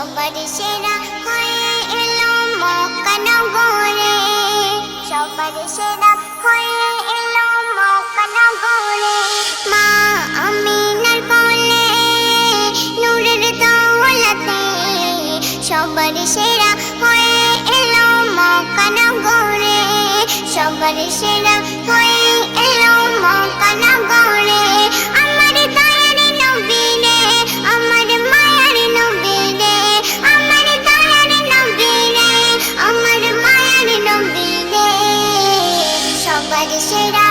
সবার সেরা হয়ে এলো মক্কা নগরে সবার সেরা হয়ে এলো মক্কা নগরে মা আমিনার কোলে নূরের দৌলতে। সবার সেরা হয়ে এলো মক্কা নগরে সবার সেরা হয়ে sheet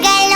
Manga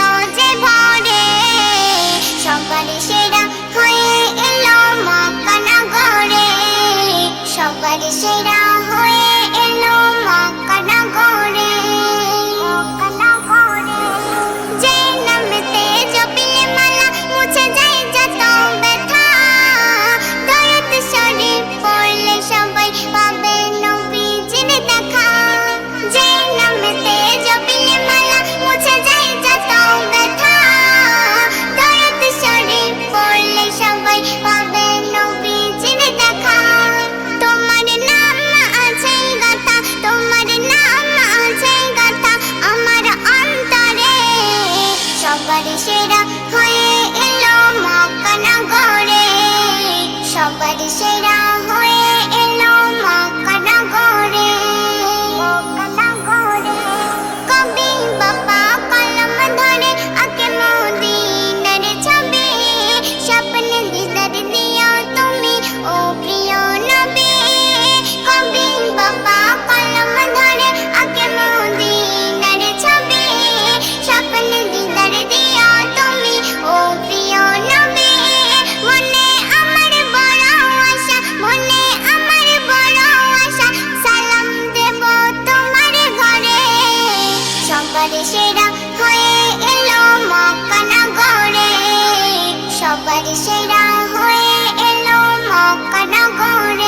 করে